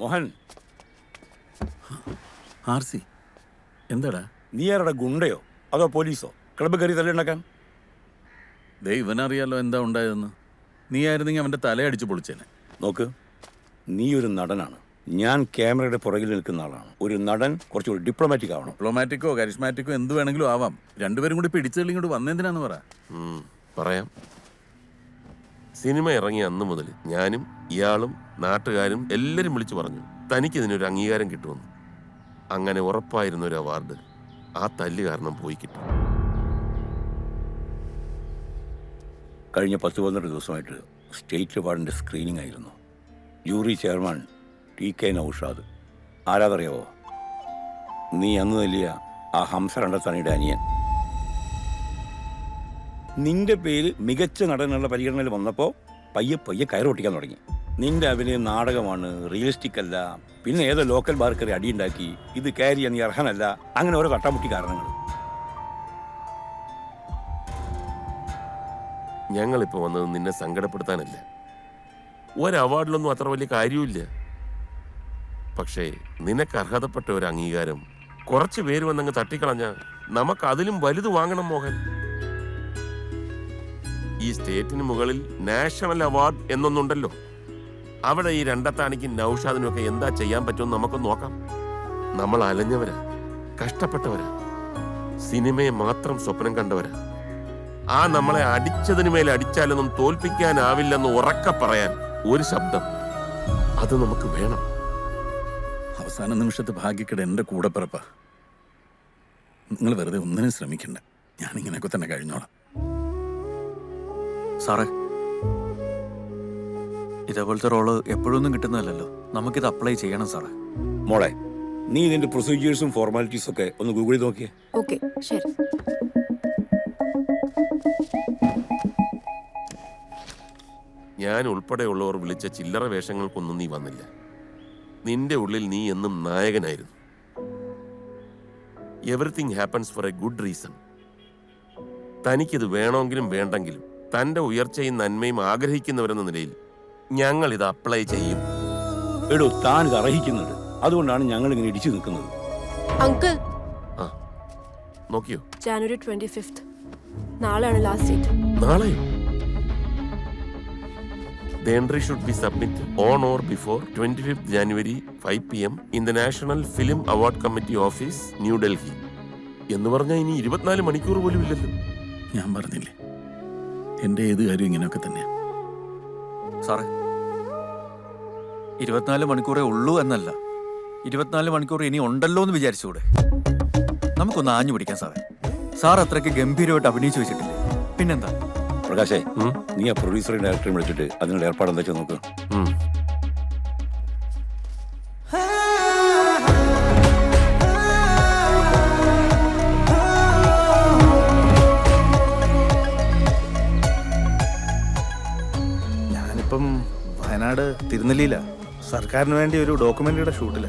Mohan. R C എന്താടാ? നീ ആരുടെ ഗുണ്ടയോ? അതോ പോലീസോ? ക്ലബ്ബ് കയറി തലയുണ്ടാക്കാൻ ദേ ഇവനറിയാലോ എന്താ ഉണ്ടായതെന്ന്. നീ ആയിരുന്നെങ്കിൽ അവന്റെ തലയടിച്ച് പൊളിച്ചേനെ. നോക്ക് നീ ഒരു നടനാണ്. ഞാൻ ക്യാമറയുടെ പുറകിൽ നിൽക്കുന്ന ആളാണ്. ഒരു നടൻ കുറച്ചുകൂടി ഡിപ്ലോമാറ്റിക് ആവണം. ഡിപ്ലോമാറ്റിക്കോ കരിഷ്മാറ്റിക്കോ എന്ത് വേണമെങ്കിലും ആവാം. രണ്ടുപേരും കൂടി പിടിച്ചെള്ളി ഇങ്ങോട്ട് വന്നെന്തിനാന്ന് പറ. പറയാം. സിനിമ ഇറങ്ങിയ അന്ന് മുതൽ ഞാനും ഇയാളും നാട്ടുകാരും എല്ലാവരും വിളിച്ചു പറഞ്ഞു തനിക്ക് ഇതിനൊരു അംഗീകാരം കിട്ടുമെന്ന്. അങ്ങനെ ഉറപ്പായിരുന്ന ഒരു അവാർഡ് ആ തല്ല് കാരണം പോയി കിട്ടി. കഴിഞ്ഞ പത്ത് പന്ത്രണ്ട് ദിവസമായിട്ട് സ്റ്റേറ്റ് അവാർഡിന്റെ സ്ക്രീനിംഗ് ആയിരുന്നു. Jury chairman T K Naushad. ആരാതറിയാവോ നീ അന്ന് തല്ലിയ ആ ഹംസ രണ്ടത്താണിയുടെ അനിയൻ. നിന്റെ പേരിൽ മികച്ച നടനുള്ള പരിഗണനയിൽ വന്നപ്പോൾ പയ്യെ പയ്യെ കയറൊട്ടിക്കാൻ തുടങ്ങി. നിന്റെ അഭിനയം നാടകമാണ് റിയലിസ്റ്റിക് അല്ല. പിന്നെ ഏതോ ലോക്കൽ ബാർക്കറി കയറി അടിയുണ്ടാക്കി. ഇത് ക്യാരി ചെയ്യാൻ നീ അർഹനല്ല. അങ്ങനെ ഓരോ കട്ടമുട്ടി കാരണങ്ങൾ. ഞങ്ങളിപ്പോൾ വന്നത് നിന്നെ സങ്കടപ്പെടുത്താനല്ല. ഒരു അവാർഡിലൊന്നും അത്ര വലിയ കാര്യമില്ല പക്ഷേ നിനക്ക് അർഹതപ്പെട്ട ഒരു അംഗീകാരം കുറച്ച് പേര് വന്നങ്ങ് തട്ടിക്കളഞ്ഞ നമുക്ക് അതിലും വലുത് വാങ്ങണം മോഹൻ. ഈ സ്റ്റേറ്റിന് മുകളിൽ നാഷണൽ അവാർഡ് എന്നൊന്നുണ്ടല്ലോ. അവിടെ ഈ രണ്ടത്താണിക്കും നൌഷാദിനും ഒക്കെ എന്താ ചെയ്യാൻ പറ്റുമെന്ന് നമുക്ക് നോക്കാം. നമ്മൾ അലഞ്ഞവരാ കഷ്ടപ്പെട്ടവരാ. സിനിമയെ മാത്രം സ്വപ്നം കണ്ടവരാ. ആ നമ്മളെ അടിച്ചതിന് മേലെ അടിച്ചാലൊന്നും തോൽപ്പിക്കാനാവില്ലെന്ന് ഉറക്ക പറയാൻ ഒരു ശബ്ദം അത് നമുക്ക് വേണം. അവസാന നിമിഷത്ത് ഭാഗ്യക്കേട് എന്റെ കൂടെ പിറപ്പ നിങ്ങൾ വെറുതെ ഒന്നിനും ശ്രമിക്കണ്ട. ഞാൻ ഇങ്ങനെയൊക്കെ തന്നെ കഴിഞ്ഞോളാം. സാറേ ഇതേപോലത്തെ റോൾ എപ്പോഴൊന്നും കിട്ടുന്നതല്ലോ നമുക്കിത് അപ്ലൈ ചെയ്യണം സാറേ. മോളെ നീ ഇതിന്റെ പ്രൊസീജിയേഴ്സും ഫോർമാലിറ്റീസും ഒക്കെ ഒന്ന് ഗൂഗിളിൽ നോക്കിയേ. ഓക്കെ ശരി. ഞാൻ ഉൾപ്പെടെയുള്ളവർ വിളിച്ച ചില്ലറ വേഷങ്ങൾക്കൊന്നും നീ വന്നില്ല. നിന്റെ ഉള്ളിൽ നീ എന്നും നായകനായിരുന്നു. Everything happens for a good reason തനിക്കിത് വേണമെങ്കിലും വേണ്ടെങ്കിലും തന്റെ ഉയർച്ചയും നന്മയും ആഗ്രഹിക്കുന്നവരെന്ന നിലയിൽ ഞങ്ങൾ ഇത് അപ്ലൈ ചെയ്യും. എടോ താൻ ഇത് അർഹിക്കുന്നുണ്ട് അതുകൊണ്ടാണ് ഞങ്ങൾ ഇങ്ങനെ ഇടിച്ചു നിൽക്കുന്നത്. അങ്കിൾ. ആ നോക്കിയോ? ജാനുവരി ട്വന്റി ഫിഫ്ത്ത് നാളെയാണ് ലാസ്റ്റ് ഡേറ്റ് നാളെയോ? The entry should be submitted on or before 25th January 5 p.m. in the National Film Award Committee Office, New Delhi. എന്ന് പറഞ്ഞാൽ ഇനി ഇരുപത്തിനാല് മണിക്കൂർ പോലും ഇല്ലല്ലോ. ഞാൻ പറഞ്ഞില്ലേ? എന്റെ ഏത് കാര്യം ഇങ്ങനെയൊക്കെ തന്നെയാ. സാറേ ഇരുപത്തിനാല് മണിക്കൂറേ ഉള്ളൂ എന്നല്ല. ഇരുപത്തിനാല് മണിക്കൂർ ഇനി ഉണ്ടല്ലോ എന്ന് വിചാരിച്ചുകൂടെ? നമുക്കൊന്ന് ആഞ്ഞു പിടിക്കാം സാറേ. സാർ അത്രയ്ക്ക് ഗംഭീരമായിട്ട് അഭിനയിച്ചു വെച്ചിട്ടില്ലേ? പിന്നെന്താ? പ്രകാശേ നീ ആ പ്രൊഡ്യൂസറെ ഡയറക്ടറെ വിളിച്ചിട്ട് അതിനുള്ള ഏർപ്പാട് എന്താ വയനാട് തിരുനെല്ലിയില സർക്കാരിന് വേണ്ടി ഒരു ഡോക്യുമെന്ററിയുടെ ഷൂട്ടിൽ.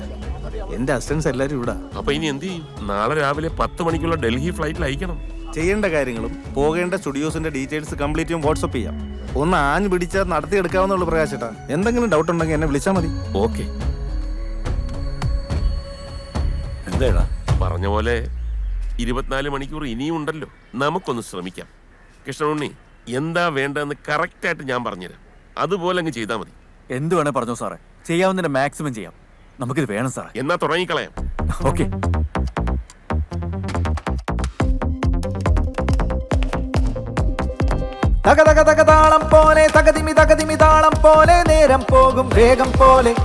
എന്റെ അസിസ്റ്റൻസ് എല്ലാരും ഇവിടെ. അപ്പൊ ഇനി എന്ത് ചെയ്യും? നാളെ രാവിലെ പത്ത് മണിക്കുള്ള ഡൽഹി ഫ്ലൈറ്റിൽ അയക്കണം. ചെയ്യേണ്ട കാര്യങ്ങളും പോകേണ്ട സ്റ്റുഡിയോസിന്റെ ഡീറ്റെയിൽസ് കംപ്ലീറ്റും വാട്സപ്പ് ചെയ്യാം. ഒന്ന് ആഞ്ഞ് പിടിച്ചാൽ നടത്തിയെടുക്കാവുന്നുള്ളൂ പ്രകാശേട്ടാ. എന്തെങ്കിലും ഡൗട്ട് ഉണ്ടെങ്കിൽ എന്നെ വിളിച്ചാൽ മതി. ഓക്കെ. എന്താടാ പറഞ്ഞ പോലെ ഇരുപത്തിനാല് മണിക്കൂർ ഇനിയും ഉണ്ടല്ലോ. നമുക്കൊന്ന് ശ്രമിക്കാം. കൃഷ്ണനുണ്ണി എന്താ വേണ്ടതെന്ന് കറക്റ്റായിട്ട് ഞാൻ പറഞ്ഞുതരാം. അതുപോലെ അങ്ങ് ചെയ്താൽ മതി. എന്ത് വേണേ പറഞ്ഞോ സാറേ. ചെയ്യാവുന്നതിന്റെ മാക്സിമം ചെയ്യാം. നമുക്കിത് വേണം സാറേ. എന്നാ തുടങ്ങിക്കളയാം. ഓക്കെ തക തക തക താളം പോലെ തകതിമി തകതിമി താളം പോലെ നേരം പോകും വേഗം പോലെ.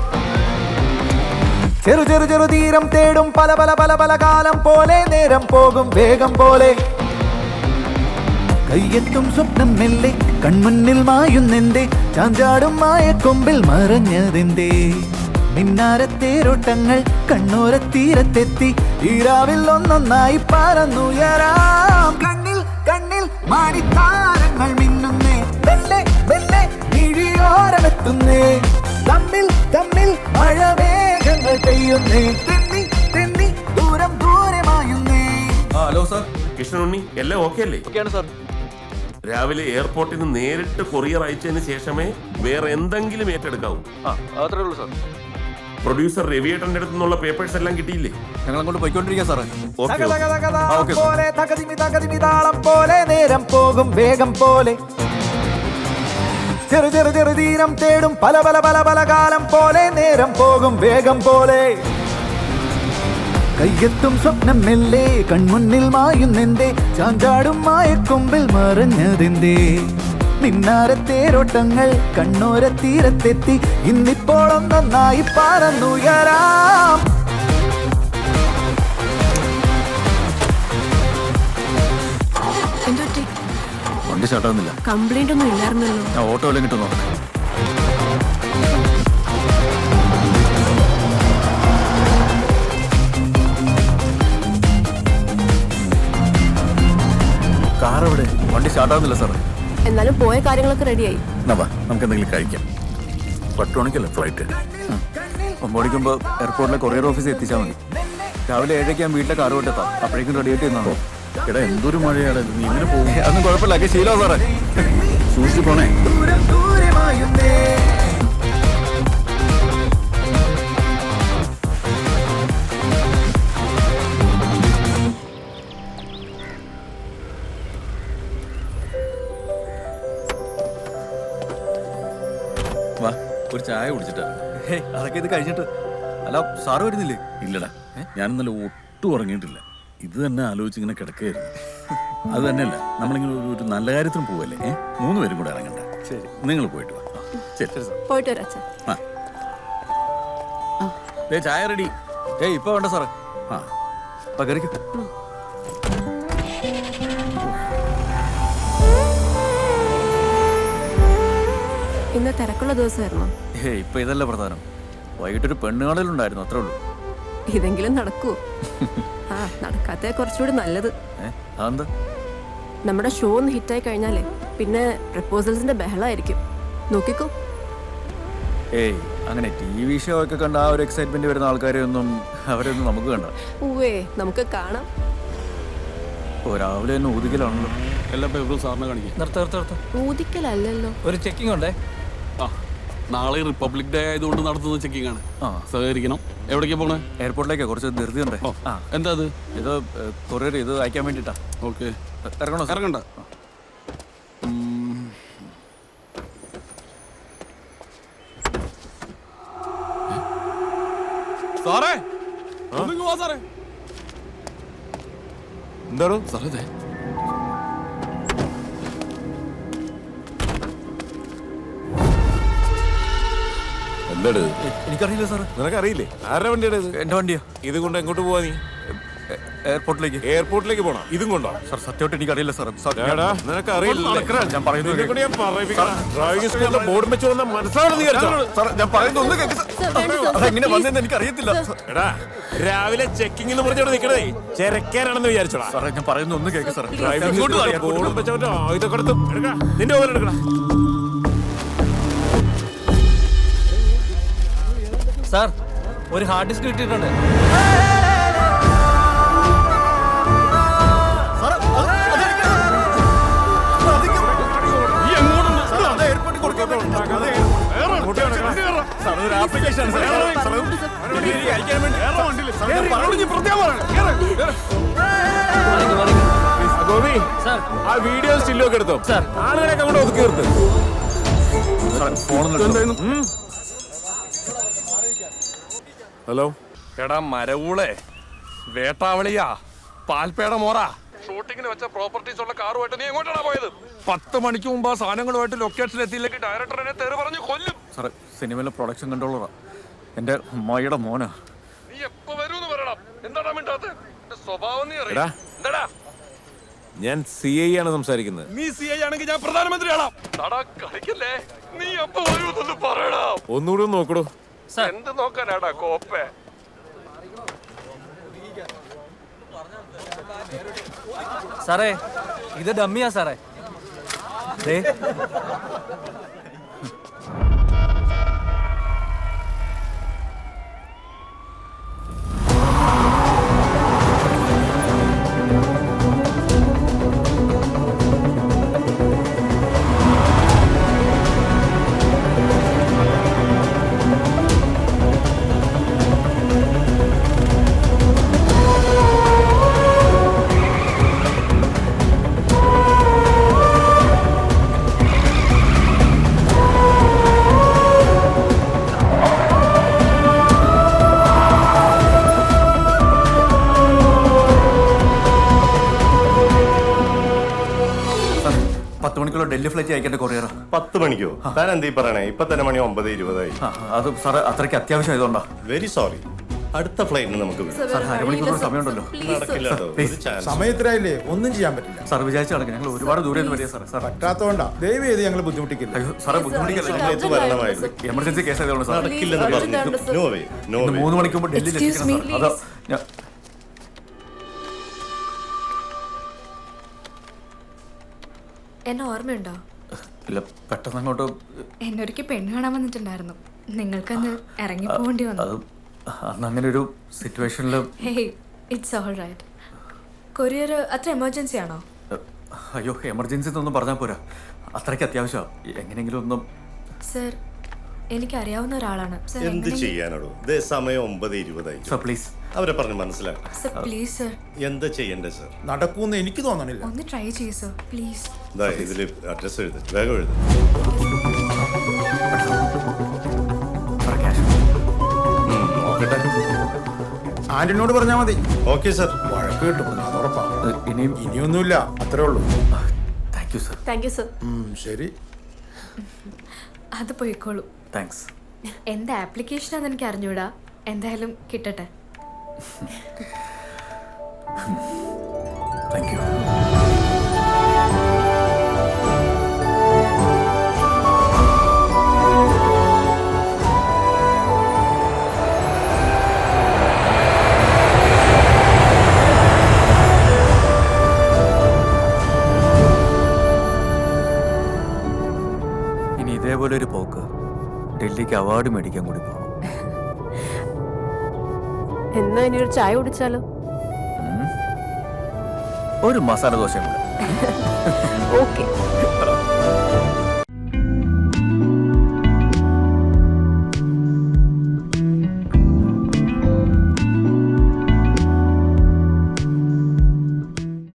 ചെറു ചെറു ചെറു തീരം തേടും പല പല പല പല കാലം പോലെ നേരം പോകും വേഗം പോലെ. കയ്യെത്തും സ്വപ്നം മെല്ലെ കൺമുന്നിൽ മായുന്നെന്റെ ചാഞ്ചാടും മായക്കൊമ്പിൽ മറഞ്ഞതെന്തേ? മിന്നാരത്തേരോട്ടങ്ങൾ കണ്ണോരത്തീരത്തെത്തി. ഈരാവിൽ ഒന്നൊന്നായി പറന്നുയരാം. കണ്ണിൽ കണ്ണിൽ മാടിത്താരങ്ങൾ മിന്നുന്നേ. വെല്ലെ വെല്ലെ ഇഴിയോരമെത്തുന്നേ തമ്മിൽ തമ്മിൽ മഴവേഗങ്ങൾ പെയ്യുന്നേ. തെന്നി തെന്നി ദൂരം ദൂരമായുന്നേ. Hello sir. കൃഷ്ണനുണ്ണി എല്ലാം ഓക്കെ അല്ലേ? ഓക്കെയാണ് സാർ. രാവിലെ എയർപോർട്ടിൽ നിന്ന് നേരിട്ട് കൊറിയർ അയച്ചതിന് ശേഷമേ വേറെ എന്തെങ്കിലും ഏറ്റെടുക്കാവൂ. ആ അത്രേ ഉള്ളൂ സാർ പ്രൊഡ്യൂസർ രവിയേട്ടന്റെ അടുത്ത് നിന്നുള്ള പേപ്പേഴ്സ് എല്ലാം കിട്ടിയില്ലേ? ഞങ്ങൾ അങ്ങോട്ട് പോയിക്കൊണ്ടിരിക്കുക സാറേ ഓക്കെ ഓക്കേ. പോലെ തകതിമി തകതിമി താളം പോലെ നേരം പോകും വേഗം പോലെ. ചെറു ചെറു ചെറു തീരം തേടും പല പല പല പല കാലം പോലെ നേരം പോകും വേഗം പോലെ. കയ്യെത്തും സ്വപ്നം മെല്ലെ കൺമുന്നിൽ മായുന്നെന്റെ ചാഞ്ചാടും മായക്കൊമ്പിൽ മറഞ്ഞതെന്തേ? മിന്നാര തേരോട്ടങ്ങൾ കണ്ണോര തീരത്തെത്തി. ഇന്നിപ്പോൾ ഒന്നൊന്നായി പറന്നുയരാം. കംപ്ലൈന്റ് ഒന്നും ഇല്ലായിരുന്നല്ലോ. ഓട്ടോ എല്ലാം കിട്ടും എവിടെ വണ്ടി സ്റ്റാർട്ടാവുന്നില്ല സാറേ. എന്നാലും പോയ കാര്യങ്ങളൊക്കെ റെഡിയായി എന്നാ നമുക്ക് എന്തെങ്കിലും കഴിക്കാം. പട്ടുമണിക്കല്ലേ ഫ്ലൈറ്റ് ഒമ്പടിക്കുമ്പോൾ എയർപോർട്ടിലെ കൊറിയർ ഓഫീസിൽ എത്തിച്ചാൽ മതി. രാവിലെ ഏഴേക്ക് ഞാൻ വീട്ടിലെ കാറ് കൊണ്ടെത്താം. അപ്പോഴേക്കും റെഡി ആയിട്ട് നിന്നാണോ എടാ എന്തൊരു മഴയാണ് നീ ഇങ്ങനെ പോകും. അതൊന്നും കുഴപ്പമില്ല. ഒക്കെ ശീലോ സാറേ. സൂക്ഷിച്ചു പോണേ. ചായ കുടിച്ചിട്ടാ. അതൊക്കെ ഇത് കഴിഞ്ഞിട്ട്. അല്ല സാറ് വരുന്നില്ലേ? ഇല്ലടാ ഞാൻ ഇന്നലെ ഒട്ടും ഉറങ്ങിയിട്ടില്ല. ഇത് തന്നെ ആലോചിച്ച് ഇങ്ങനെ കിടക്കുകയായിരുന്നു. അത് തന്നെയല്ല നമ്മളിങ്ങനെ ഒരു- ഒരു നല്ല കാര്യത്തിന് പോവല്ലേ? ഏ? മൂന്ന് പേരും കൂടെ ഇറങ്ങണ്ട. ശരി. നിങ്ങൾ പോയിട്ട് വാ. ആ, ശരി. പോയിട്ട് വരാം അച്ഛൻ ആ. ദേ, ചായ റെഡി. ഏയ് ഇപ്പൊ വേണ്ട സാറേ. ആ. അപ്പൊ കയറിക്കോ. ഇന്ന് തിരക്കുള്ള ദിവസമായിരുന്നു? ഏയ് ഇപ്പൊ ഇതല്ല പ്രധാനം? വൈകിട്ടൊരു പെണ്ണുകാണലുണ്ടായിരുന്നു അത്രേ ഉള്ളൂ. ഇതെങ്കിലും നടക്കൂ. ആ നടക്കാത്ത കുറച്ചുകൂടി നല്ലത്. അതെന്താ? നമ്മുടെ ഷോ ഒന്ന് ഹിറ്റായി കഴിഞ്ഞാലേ പിന്നെ പ്രപ്പോസൽസിന്റെ ബഹളമായിരിക്കും. നോക്കിക്കോ. ഏയ് അങ്ങനെ ടി വി ഷോ ഒക്കെ കണ്ട ആ ഒരു എക്സൈറ്റ്മെന്റ് വരുന്ന ആൾക്കാരെ ഒന്നും അവരൊന്നും നമുക്ക് കണ്ട. ഊവേ നമുക്ക് കാണാം. ഓ രാവിലെ തന്നെ ഊതിക്കലാണല്ലോ എല്ലാ പേപ്പറും സാറിനെ കാണിക്കാം. നിർത്ത നിർത്ത നിർത്ത. ഊതിക്കലല്ലല്ലോ. ഒരു ചെക്കിംഗ് ഉണ്ടേ? നാളെ റിപ്പബ്ലിക് ഡേ ആയതുകൊണ്ട് നടത്തുന്ന ചെക്കിംഗ് ആണ്. സഹകരിക്കണം. എവിടേക്കാ പോണേ? എയർപോർട്ടിലേക്ക് കുറച്ച് ധൃതി ഉണ്ട് ആ. എന്താ അത്? ഇത് കൊറിയർ ഇത് അയക്കാൻ വേണ്ടിട്ടാ. ഓക്കെ. ഇറങ്ങണോ? ഇറങ്ങണ്ട. സാറേ സാറേ. എന്താണോ സാറേ എന്താട് എനിക്കറിയില്ല സാർ നിനക്കറിയില്ലേ? ആരുടെ വണ്ടിയുടെ ഇത്? എന്റെ വണ്ടിയോ. ഇത് കൊണ്ട് എങ്ങോട്ട് പോവാ നീ? എയർപോർട്ടിലേക്ക്. എയർപോർട്ടിലേക്ക് പോണം? ഇതും കൊണ്ടോ? സാർ സത്യമായിട്ട് എനിക്കറിയില്ല സാർ നിനക്ക് അറിയില്ല ഞാൻ പറയുന്നത് ഡ്രൈവിംഗ് സ്കൂളിലെ ബോർഡ് വെച്ച് വന്ന മനസ്സിലാണെന്ന് ഞാൻ പറയുന്നത് ഒന്ന് അതെങ്ങനെ. വന്നെന്ന് എനിക്കറിയത്തില്ല. എടാ രാവിലെ ചെക്കിംഗ് എന്ന് പറഞ്ഞോട് നിൽക്കണേ ചെരക്കാനാണെന്ന് വിചാരിച്ചോടാ. സാറേ ഞാൻ പറയുന്നത് ഒന്ന് കേൾക്ക് സാർ ഡ്രൈവിംഗ് ബോർഡും വെച്ചവന്റെ ആയുധം കൊടുത്ത് എടുക്കാം. നിന്റെ ഓരോ എടുക്കടാ. സാർ ഒരു ഹാർഡ് ഡിസ്ക് കിട്ടിയിട്ടുണ്ട്. ഗോപി സാർ. ആ വീഡിയോ സ്റ്റില്ലോ ഒക്കെ എടുത്തോ. അങ്ങോട്ട് ഒതുക്കി നിർത്ത്. ഹലോ. എടാ മരവൂളെ വേട്ടാവളിയാ പാൽപേട മോറ. ഷൂട്ടിങ്ങിന് വെച്ച പ്രോപ്പർട്ടീസ് ഉള്ള കാറുമായിട്ട് നീ എങ്ങോട്ടാണ് പോയത്? പത്ത് മണിക്ക് മുമ്പ് ആ സാധനങ്ങളുമായിട്ട് ലൊക്കേഷൻ എത്തിയില്ലെങ്കിൽ ഡയറക്ടർ എന്നെ തെറി പറഞ്ഞു കൊല്ലും. സാറേ സിനിമയിലെ പ്രൊഡക്ഷൻ കൺട്രോളറാ എന്റെ അമ്മായിയുടെ മോനാ. നീ എപ്പോ വരൂന്ന് പറയണം. എന്താടാ മിണ്ടാത്ത? സ്വഭാവം നീ എടാ. അറിയാം എന്താടാ? ഞാൻ സി ഐ ആണ് സംസാരിക്കുന്നത്. നീ സി ഐ ആണെങ്കിൽ ഞാൻ പ്രധാനമന്ത്രിയാണാം കളിക്കല്ലേ? നീ എപ്പോ വരൂന്നൊന്ന് പറയടാ. ഒന്നുകൂടി ഒന്ന് നോക്കടോ. എന്ത് നോക്കാനാടാ കോപ്പേ? സാറേ ഇത് ഡമ്മിയാ സാറേ. ഡൽഹി ഫ്ലൈറ്റ് അയക്കേണ്ട കൊറിയർ പത്ത് മണിക്കോ? താൻ എന്തീ പറയണേ? ഇപ്പൊ തന്നെ മണി ഒമ്പത് ഇരുപതായി അത് സാറ് അത്രയ്ക്ക് അത്യാവശ്യം ആയതുകൊണ്ടാ. വെരി സോറി അടുത്ത ഫ്ലൈറ്റിന് നമുക്ക്. സാർ അരമണിക്കൂർ സമയമുണ്ടല്ലോ. നടക്കില്ല കേട്ടോ. ഒരു ചാൻസ് സമയത്തിനായില്ലേ ഒന്നും ചെയ്യാൻ പറ്റില്ല. സാർ വിചാരിച്ചു നടക്കുക ഞങ്ങൾ ഒരുപാട് ദൂരെ നിന്ന് വരിക സാറേ. സാർ പറ്റാത്തതുകൊണ്ടാ. ദയവ് ചെയ്ത് ഞങ്ങൾ ബുദ്ധിമുട്ടിക്കില്ല. അയ്യോ സാറേ ബുദ്ധിമുട്ടിക്കല്ല. സമയത്ത് വരണമായിരുന്നു. എമർജൻസി കേസ് ആയതുകൊണ്ട് സാർ നടക്കില്ലെന്ന് പറഞ്ഞു. നോ വേ നോ ഇന്ന് വേ മൂന്ന് മണിക്ക് മുമ്പ് ഡൽഹിയിൽ Excuse എത്തിക്കണം സാർ അതാ എന്നെ ഓർമ്മയുണ്ടോ? ഇല്ല പെട്ടെന്ന് അങ്ങോട്ട് എന്നൊരിക്കൽ പെണ്ണ് കാണാൻ വന്നിട്ടുണ്ടായിരുന്നു. നിങ്ങൾക്കൊന്ന് ഇറങ്ങി പോകേണ്ടി വന്നു. അന്ന് അങ്ങനെ ഒരു സിറ്റുവേഷനിൽ hey it's all right courier അത്ര എമർജൻസി ആണോ? അയ്യോ എമർജൻസി എന്നൊന്നും പറഞ്ഞാൽ പോരാ. അത്രയ്ക്ക് അത്യാവശ്യമാണ് എങ്ങനെയെങ്കിലും ഒന്നും സർ എനിക്കറിയാവുന്ന ഒരാളാണ്. സർ എന്ത് ചെയ്യാനോടോ? ഇതേ സമയം ഒമ്പത് ഇരുപതായി സർ പ്ലീസ്. അവരെ പറഞ്ഞ് മനസ്സിലാക്കണം. സർ പ്ലീസ് സർ എന്താ ചെയ്യണ്ടേ സർ നടക്കൂന്ന് എനിക്ക് തോന്നണില്ല. ഒന്ന് ട്രൈ ചെയ്യ് സർ പ്ലീസ് ഇതാ ഇതിൽ അഡ്രസ് എഴുതി. വേഗം എഴുതി. ആന്റണിയോട് പറഞ്ഞാൽ മതി. ഓക്കെ സർ വഴക്ക് കിട്ടും. അത് ഉറപ്പാ. ഇനിയും? ഇനിയൊന്നുമില്ല. അത്രേ ഉള്ളൂ. Thank you sir thank you sir ഉം, ശരി. അത് പോയിക്കോളൂ. താങ്ക്സ് എന്താ ആപ്ലിക്കേഷനാന്ന് എനിക്ക് അറിഞ്ഞൂടാ? എന്തായാലും കിട്ടട്ടെ. താങ്ക് യു ഇനി ഇതേപോലെ ഒരു പോക്ക് ഡൽഹിക്ക് അവാർഡ് മേടിക്കാൻ കൂടി പോകണം എന്നാ ഇനി ഒരു ചായ കുടിച്ചാലോ? ഒരു മസാല ദോശയും കൂടെ. ഓക്കെ